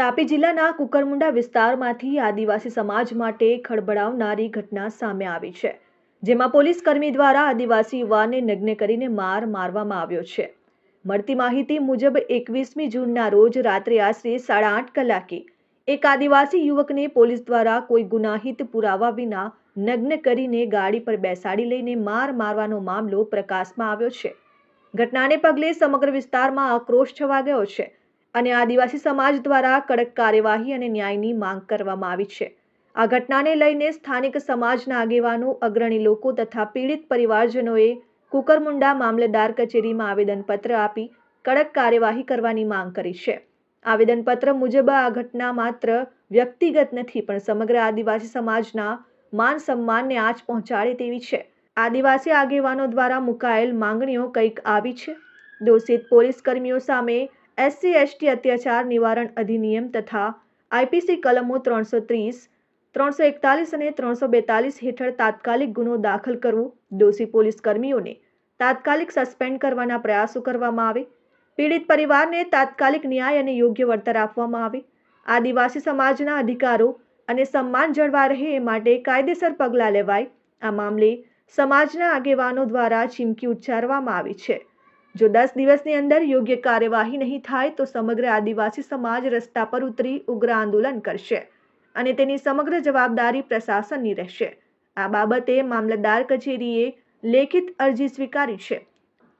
તાપી જિલ્લાના કુકરમુંડા વિસ્તારમાંથી આદિવાસી સમાજ માટે ખળભળાવનારી ઘટના સામે આવી છે, જેમાં પોલીસ કર્મી દ્વારા આદિવાસી યુવાનને નગ્ન કરીને માર મારવામાં આવ્યો છે. મળતી માહિતી મુજબ, એકવીસમી જૂનના રોજ રાત્રે આશરે સાડા આઠ કલાકે, એક આદિવાસી યુવકને પોલીસ દ્વારા કોઈ ગુનાહિત પુરાવા વિના નગ્ન કરીને ગાડી પર બેસાડી લઈને માર મારવાનો મામલો પ્રકાશમાં આવ્યો છે. ઘટનાને પગલે સમગ્ર વિસ્તારમાં આક્રોશ છવા ગયો છે. અને આદિવાસી સમાજ દ્વારા કડક કાર્યવાહી અને ન્યાયની માંગ કરવામાં આવી છે. આ ઘટનાને લઈને સ્થાનિક સમાજના આગેવાનો, અગ્રણી લોકો તથા પીડિત પરિવારજનોએ કુકરમુંડા મામલતદાર કચેરીમાં આવેદનપત્ર આપી કડક કાર્યવાહી કરવાની માંગ કરી છે. આવેદનપત્ર મુજબ આ ઘટના માત્ર વ્યક્તિગત નથી, પણ સમગ્ર આદિવાસી સમાજના માન સન્માનને આંચ પહોંચાડે તેવી છે. આદિવાસી આગેવાનો દ્વારા મુકાયેલ માંગણીઓ કંઈક આવી છે? દોષિત પોલીસ કર્મીઓ સામે એસસી, એસટી અત્યાચાર નિવારણ અધિનિયમ તથા આઈપીસી કલમો ત્રણસો ત્રીસ, ત્રણસો એકતાલીસ અને ત્રણસો બેતાલીસ હેઠળ તાત્કાલિક ગુનો દાખલ કરવો દોષી પોલીસ કર્મીઓને તાત્કાલિક સસ્પેન્ડ કરવાના પ્રયાસો કરવામાં આવે, પીડિત પરિવારને તાત્કાલિક ન્યાય અને યોગ્ય વળતર આપવામાં આવે, આદિવાસી સમાજના અધિકારો અને સન્માન જળવા રહે એ માટે કાયદેસર પગલાં લેવાય, આ મામલે સમાજના આગેવાનો દ્વારા ચીમકી ઉચ્ચારવામાં આવી છે. જો દસ દિવસની અંદર યોગ્ય કાર્યવાહી નહીં થાય, તો સમગ્ર આદિવાસી સમાજ રસ્તા પર ઉતરી ઉગ્ર આંદોલન કરશે અને તેની સમગ્ર જવાબદારી પ્રશાસનની રહેશે. આ બાબતે મામલતદાર કચેરીએ લેખિત અરજી સ્વીકારી છે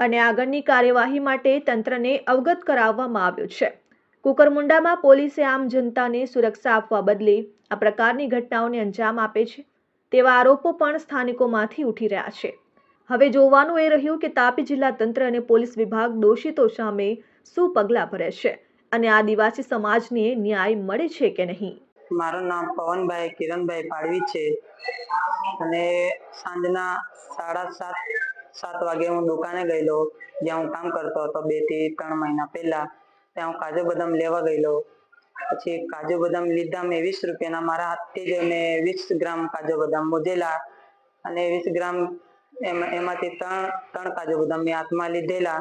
અને આગળની કાર્યવાહી માટે તંત્રને અવગત કરાવવામાં આવ્યો છે. કુકરમુંડામાં પોલીસે આમ જનતાને સુરક્ષા આપવા બદલે આ પ્રકારની ઘટનાઓને અંજામ આપે છે તેવા આરોપો પણ સ્થાનિકોમાંથી ઉઠી રહ્યા છે. હવે જોવાનું એ રહ્યું કે તાપી જિલ્લા તંત્ર અને પોલીસ વિભાગ દોષિતો સામે શું પગલાં ભરે છે અને આદિવાસી સમાજને ન્યાય મળે છે કે નહીં? મારું નામ પવનભાઈ, કિરણભાઈ પાડવી છે. અને સાંજના સાડા સાત સાત વાગે હું દુકાને ગયેલો, જ્યાં હું કામ કરતો હતો બેથી ત્રણ મહિના પહેલા, ત્યાં હું કાજુ બદામ લેવા ગયેલો. પછી કાજુ બદામ લીધા, મેં વીસ રૂપિયાના મારા હાથથી જ મેં વીસ ગ્રામ કાજુ બદામ મોજેલા અને વીસ ગ્રામ એમાં, એમાંથી ત્રણ ત્રણ કાજુ બદામ મેં હાથમાં લીધેલા.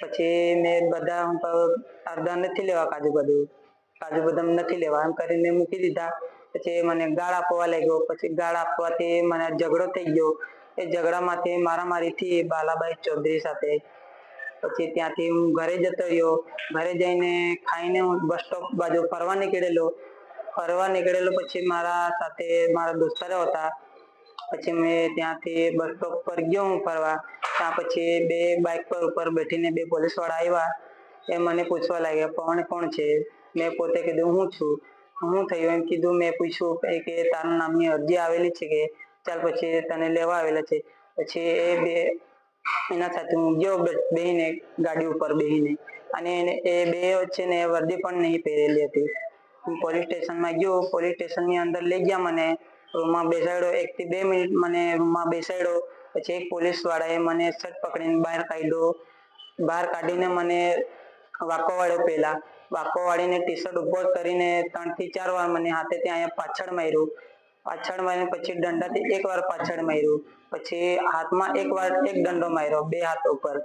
પછી મેં બધા હું અડધા નથી લેવા કાજુ બદામ કાજુ બદામ નથી લેવા, એમ કરીને મૂકી દીધા. પછી મને ગાળ આપવા લાગ્યો. પછી ગાળ આપવાથી મને ઝઘડો થઈ ગયો. એ ઝઘડામાંથી મારામારીથી બાલાભાઈ ચૌધરી સાથે. પછી ત્યાંથી હું ઘરે જતો રહ્યો. ઘરે જઈને ખાઈને હું બસ સ્ટોપ બાજુ ફરવા નીકળેલો. ફરવા નીકળેલો પછી મારા સાથે મારા દોસ્તારો હતા. પછી મેં ત્યાંથી બસ સ્ટોપ પર ગયો હું ફરવા. ત્યાં પછી બે બાઇક પર ઉપર બેઠીને બે પોલીસવાળા આવ્યા. એ મને પૂછવા લાગ્યા પણ કોણ છે? મેં પોતે કીધું, હું છું. હું થયું એમ કીધું, મેં પૂછ્યું કે, તારા નામની અરજી આવેલી છે કે? ચાલ પછી તને લેવા આવેલા છે. પછી એ બે એના સાથે હું ગયો બેહીને ગાડી ઉપર બેહીને. અને એ બે છે ને વર્દી પણ નહીં પહેરેલી હતી. હું પોલીસ સ્ટેશનમાં ગયો પોલીસ સ્ટેશનની અંદર લઈ ગયા મને. રૂમમાં બેસાડ્યો. એક થી બે મિનિટ મને રૂમમાં બેસાડ્યો. પછી એક પોલીસ વાળાએ મને શર્ટ પકડીને બહાર કાઢ્યો. બહાર કાઢીને મને વાકો વાળ્યો પહેલા. વાકો વાળીને ટી શર્ટ ઉપર કરીને ત્રણથી ચાર વાર મને હાથે ત્યાં અહીંયા પાછળ માર્યું. પાછળ મારીને પછી દંડાથી એક વાર પાછળ માર્યું. પછી હાથમાં એક વાર એક દંડો માર્યો બે હાથ ઉપર.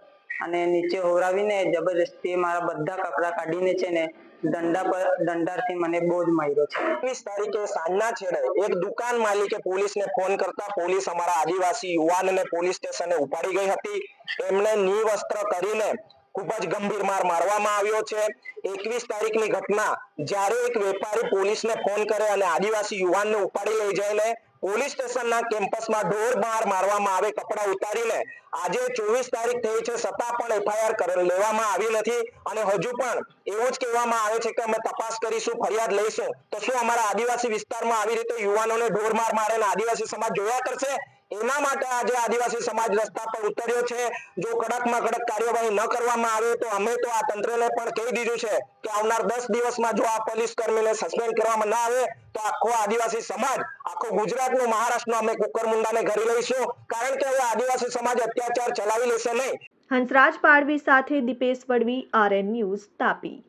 અને નીચે હોરાવીને જબરજસ્તી મારા બધા કપડા કાઢીને છે ને દંડા પર દંડાથી મને બહુ માર્યો છે. એકવીસ તારીખે સાંજના છેડે એક દુકાન માલિકે પોલીસને ફોન કરતા પોલીસ અમારા આદિવાસી યુવાનને પોલીસ સ્ટેશને ઉપાડી ગઈ હતી. એમને નિવસ્ત્ર કરીને ખૂબ જ ગંભીર માર મારવામાં આવ્યો છે. એકવીસ તારીખની ઘટના જ્યારે એક વેપારી પોલીસને ફોન કરે અને આદિવાસી યુવાનને ઉપાડી લઈ જઈને પોલીસ સ્ટેશનના કેમ્પસમાં ઢોર માર મારવામાં આવે, કપડા ઉતારીને. આજે ચોવીસ તારીખ થઈ છે છતાં પણ એફઆઈઆર લેવામાં આવી નથી. અને હજુ પણ એવું જ કહેવામાં આવે છે કે અમે તપાસ કરીશું, ફરિયાદ લઈશું. તો શું અમારા આદિવાસી વિસ્તારમાં આવી રીતે યુવાનોને ઢોર માર મારે આદિવાસી સમાજ જોયા કરશે? એના માટે આજે આદિવાસી સમાજ રસ્તા પર ઉતર્યો છે. જો કડકમાં કડક કાર્યવાહી ન કરવામાં આવે તો અમે તો આ તંત્રને પણ કહી દીધું છે કે આવનાર દસ દિવસમાં જો આ પોલીસ કર્મીને સસ્પેન્ડ કરવામાં ના આવે તો આખો આદિવાસી સમાજ, આખો ગુજરાતનું મહારાષ્ટ્રનું અમે કુકરમુંડાને ઘરી લઈશું. કારણ કે હવે આદિવાસી સમાજ અત્યાચાર ચલાવી લેશે નહીં. હંસરાજ પાડવી સાથે દીપેશ વડવી, આરએન ન્યૂઝ તાપી.